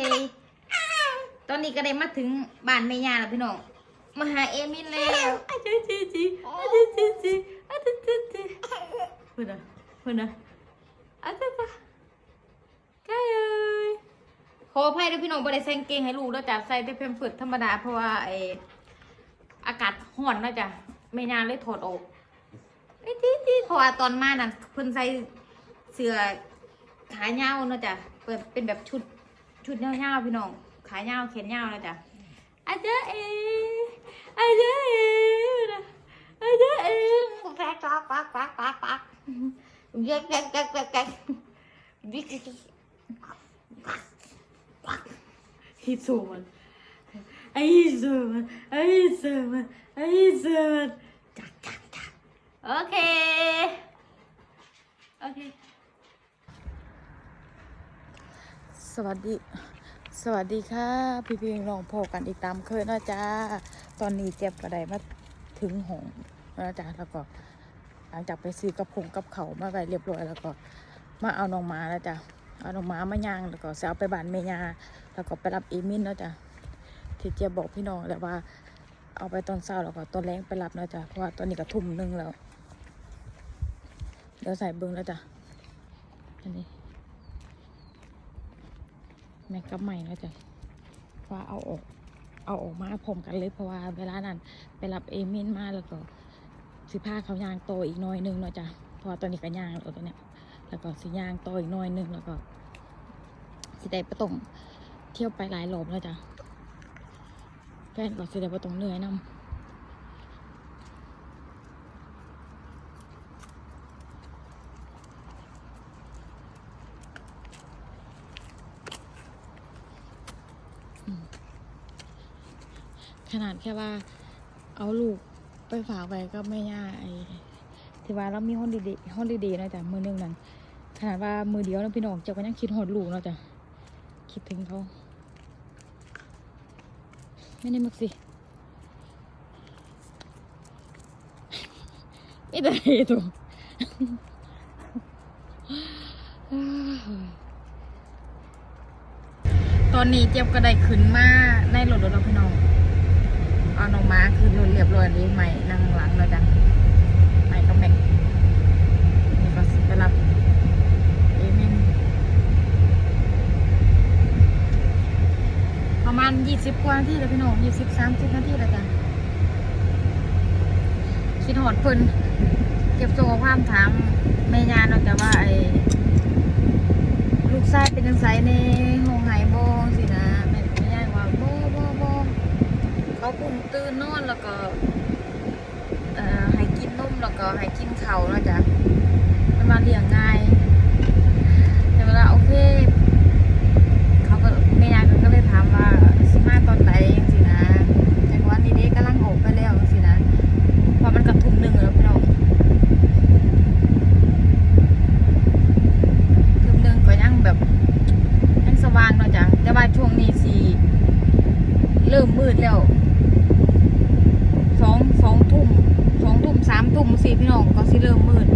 เฮ้ยตอนนี้ก็ได้มาถึงบ้านแม่ย่าแล้วพี่น้อง มาหาเอมินแล้วอาจารย์จีจีอาจารย์จีจีอาจารย์จีจีเพื่อนนะเพื่อนนะอาจารย์จ้ะใกล้เอ้ยขออภัยด้วยพี่น้องบ่ได้ใส่กางเกงให้ลูกแล้วจ้ะใส่แต่เพมเพิร์ดธรรมดาเพราะว่าไออากาศร้อนนะจ้ะแม่ย่าเลยถอดออกไอ้จีจีเพราะว่าตอนมาน่ะเพิ่นใส่เสื้อขายาวเนอะจ้ะเปิดเป็นแบบชุด ชุดยาวๆพี่น้อง ขายาวแขนยาวนะจ้ะอาจารย์เออาจารย์เออาจารย์เอแปักปักปักปักปักปักแกกแกกแกกแกกแกกวิกฮิตโซมันไอฮิซูมันไอฮิซูมันไอฮิซูมันจักจักจักโอเค โอเค สวัสดี สวัสดีค่ะ พี่พี่น้องพอกันอีกตามเคยนะจ้าตอนนี้เจ็บกระไดมาถึงหงนะจ้าแล้วก็หลังจากไปซื้อกับผงกับเขามาไปเรียบร้อยแล้วก็ มาเอาน้องมาแล้วจ้ะเอาน้องมามาย่างแล้วก็จะเอาไปบ้านเมียาแล้วก็ไปรับเอมินแล้วจ้ะที่เจียบบอกพี่น้องแล้วว่า เอาไปตอนเช้าแล้วก็ตอนแรงไปรับแล้วจ้ะเพราะว่าตอนนี้ก็ทุ่มหนึงแล้ว เดี๋ยวใส่เบิ้งแล้วจ้ะอันนี้ แม่ก็ใหม่นะจ๊ะว่าเอาออก เอาออกมาผมกันเลยเพราะว่าเวลานั้นไปรับเอมินมาแล้วก็สิพาเขายางโตอีกหน้อยหนึงเนาะจ๊ะเพราะว่าตอนนี้ก็ยางแล้วตัวเนี้ยแล้วก็สิยางโตอีกหน้อยหนึงแล้วก็สิได้ประตงเที่ยวไปหลายรอบแล้วจ้ะแฟนก็สิได้ประตงเหนื่อยนำ ขนาดแค่ว่า เอาลูกไปฝากไว้ก็ไม่ย่าไอ้ที่ว่าเรามีฮอนดีเดย์ฮอนดีเดย์นะจ๊ะมือหนึงนั่นขนาดว่ามือเดียวนะพี่น้องเจ้าก็ยังคิดหอดลูกเนาะจ๊ะคิดถึงเขาไม่ได้มักสิไอ้แต่ตัว อนนี้เจ็บก็ได้ขึ้นมาในรถรถเราพี่น้องเอาน้องม้าคือรถเรียบร้อยเลยใหม่นั่งหลังแล้วจ้ะใหม่ก็แม็กนี่ก็สิไปรับเอเมนประมาณยี่สิบกว่านาทีแล้วพี่น้องยี่สิบสามสิบนาทีแล้วจ้ะคิดหอดเพิ่นเก็บตัวความถามแม่ยาเนาะแต่ว่าไอ้ลูกชายเป็นจังไสในห้องไหายโบสินะแม่แม่ยาว่าโบโบโบ เขาปุ่มตื่นนอนแล้วก็เอ่อให้กินนมแล้วก็ให้กิน เขานะจ๊ะมันมาเลี้ยงง่ายแต่เวลาโอเคเขาก็แม่ยายก็เลยถามว่าสิมาตอนไหนจังสินะแต่ว่านี่เด็กกำลังออกไปแล้วสินะพราะมันกระทุ่มหนึ่งแล้วพี่น้องทุ่มหนึ่งก็ยังแบบยังสว่างเนาะจ๊ะแต่ว่าช่วงนี้สีเริ่มมืดแล้ว สองสองทุ่มส องทุ่มสี่พี่น้องก็สิเริ่มมืด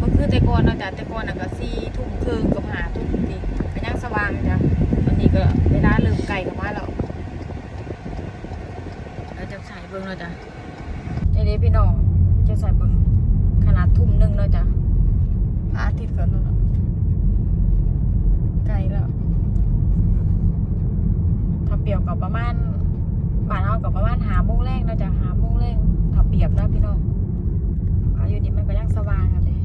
ก็คือแต่ก่อนเนาะจ้ะแต่ก่อนน่ะก็สีทุ่มครึ่งกับหาทุ่มนี่ก็ยังสว่างจ้ะตอนนี้ก็เวลาเริ่มไกลกันมาแล้วเราจะใส่เบิ้งเนาะจ้ะนี่เด้พี่น้องจะใส่เบิ้งขนาดทุ่มหนึ่งเนาะจ้ะพระอาทิตย์ก็นั่นเนาะไกลแล้วถ้าเปรียบกับประมาณบ้านเรากับประมาณหาโมงแรกเนาะจ้ะหาโมงแรกถ้าเปรียบนะพี่น้องอายุนี้มันก็ยังสว่างกันเลย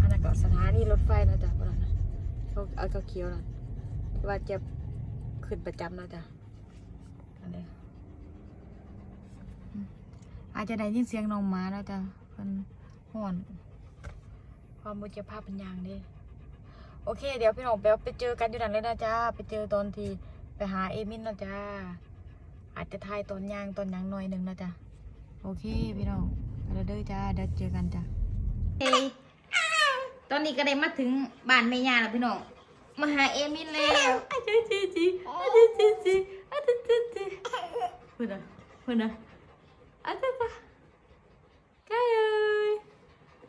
อันนั้นก็สถานีรถไฟเนาะจ้ะพวกนั้นน่ะ เขียวนะที่ว่าจะขึ้นประจำเนาะจ้ะอันนี้อาจจะได้ยินเสียงน้องหมาเนาะจ้ะเพิ่นห่อนความบุญภาพเป็นอย่างดีโอเค เดี๋ยวพี่น้องไปไปเจอกันอยู่นั่นเลยนะจ้าไปเจอตอนที่ไปหาเอมินนะจ้าอาจจะทายตอนยางตอนยังหน่อยหนึ่งนะจ้าโอเคพี่น้องไปแล้วเด้อจ้าเดี๋ยวเจอกันจ้าเฮ้ยตอนนี้ก็ได้มาถึงบ้านแม่ย่าแล้วพี่น้อง มาหาเอมินแล้วอาจารย์จีจีอาจารย์จีจีอาจารย์จีจีเพื่อนนะเพื่อนนะอาจารย์ปะใกล้เอ้ย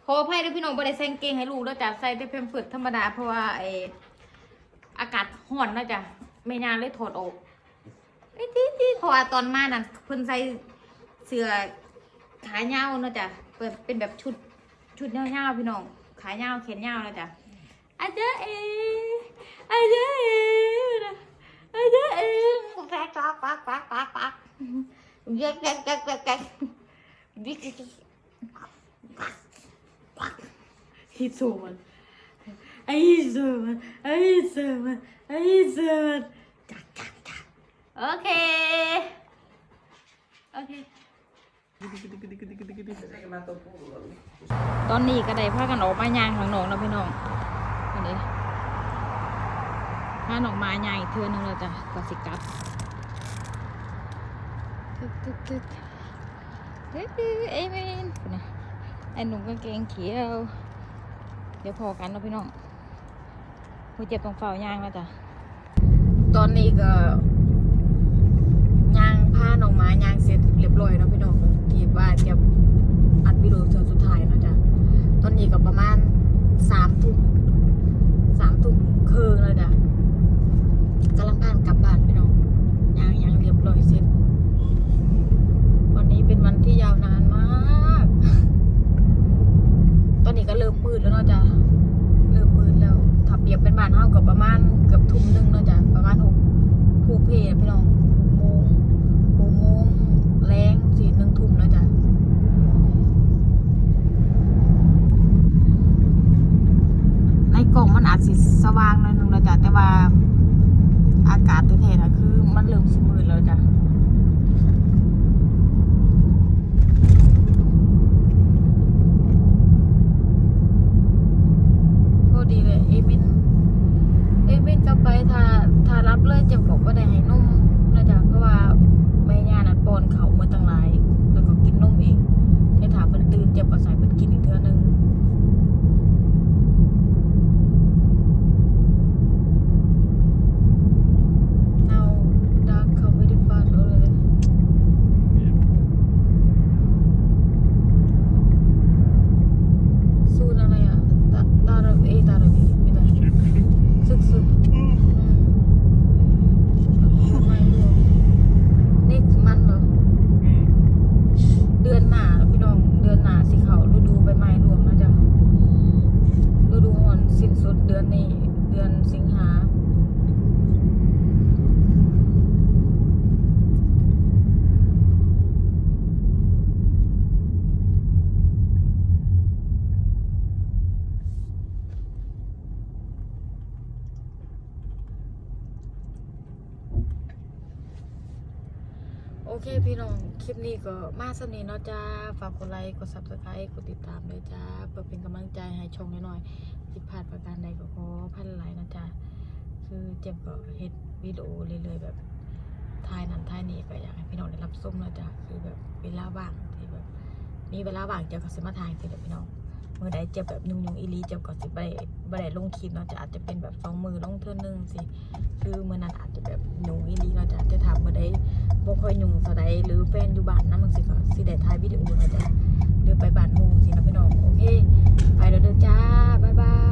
ขออภัยด้วยพี่น้องบ่ได้ใส่กางเกงให้ลูกแล้วจ้ะใส่แต่เพมเพิร์ดธรรมดาเพราะว่าไออากาศร้อนเนาะจ้ะแม่ยาเลยถอดออกไอ้ที่ที่เพราะว่าตอนมานั่นเพิ่นใส่เสื้อขายาวเนาะจ้ะเปิดเป็นแบบชุดชุดยาวๆพี่น้องขายาวแขนยาวเนาะจ้ะอาจารย์เอ อาจารย์เออาจารย์เอแป๊กปักปักปักปักปักแยกแยกแยกแยกแยกดิ๊กดิ๊กดิ๊กฮิตโซมันไอ้เสือมันไอ้เสือมันไอ้เสือมันจักจักจักโอเคโอเคตอนนี้ก็ได้พากันออกมายางข้างนอกนะพี่น้องอันนี้ พาออกมายางอีกเทือนึงแล้วจ้ะก็สิกลับตึ๊ดตึ๊ดตึ๊ดตึ๊ดเอเมนนะไอ้หนุ่มกางเกงเขียว เดี๋ยวพอกันเนาะพี่น้องผู้เจ็บตรงเฝ้ายางแล้วจ้ะตอนนี้ก็ยางผ้าหนองไม้ยางเสร็จเรียบร้อยเนาะพี่น้องกีบว่าเก็บอัดวิดีโอเทอสุดท้ายเนาะจ้ะตอนนี้ก็ประมาณสามทุ่มสามทุ่มครึ่งแล้วจ้ะ กำลังอ่านกับบ้านพี่น้องยางยางเรียบร้อยเสร็จ วันนี้เป็นวันที่ยาวนานมาก ตอนนี้ก็เริ่มมืดแล้วเนาะจ้ะ เริ่มมืดแล้ว ถ้าเปรียบเป็นบ้านเฮาก็ประมาณเกือบทุ่มหนึงเนาะจ้ะ ประมาณหกผู้เพจพี่น้องหกโมงหกโมงแรงสี่หนึ่งทุ่มแล้วจ้ะ ในกล่องมันอาจสิสว่างหน่อยนึงแล้วจ้ะ แต่ว่า อากาศแท้ๆนะคือ มันเริ่มสิมืดแล้วจ้ะ พอดีเลยเอมินเอมินกลับไปถ้าถ้ารับเลยเจ็บกว่าได้ให้นมนะจ๊ะเพราะว่าแม่ย่านัดป้อนเขาเมื่อตั้งหลาย แล้วก็กินนมเองแต่ถามเพิ่นตื่นเจ็บก็ใส่เพิ่นกินอีกเทื่อนึงเอาดาร์กเขาไม่ได้ฟาดเราเลย ซูนอะไรอะตาตาระเอยตาระบีไม่ได้ซึกซึกอืมทำไมรวมนี่มันเหรอ เดือนหน้าแล้วพี่น้อง เดือนหน้าสิเขาฤดูใบไม้รวมนะจ๊ะฤดูหอนสิ้นสุดเดือนนี้ เดือนสิงหา โอ เคพี่น้อง คลิปนี้ก็มาสนีเนาะจ้า ฝากกดไลค์กด subscribe กดติดตามด้วยจ้า เพื่อเป็นกำลังใจให้ช่องน้อยๆผิดพลาดประการใดก็ขอพันหลายนะจ้า คือเจ็บก็เฮ็ดวิดีโอเรื่อยๆแบบถ่ายนั้นถ่ายนี้ก็อยากให้พี่น้องได้รับชมนะจ้าคือแบบเวลาว่างที่แบบมีเวลาว่างเจ้าก็สมาถ่ายคือเดี๋ยวพี่น้อง มื่อใดเจ็บแบบยุ่งๆอีลีเจ็บก็สิบ่ได้บ่ได้ลงคลิปเนาะจะอาจจะเป็นแบบสองมือลงเท่านึงสิคือเมื่อนั้นอาจจะแบบยุ่งอีลีเนาะจะจะทำมเมื่อใดบ่ค่อยยุ่งเท่าใดหรือแฟนอยู่บ้านนั่นมันสิก็สิได้ถ่ายวิดีโอนะจะหรือไปบ้านมูสินะพี่น้องโอเค ไปแล้วเด้อจ้าบ๊ายบาย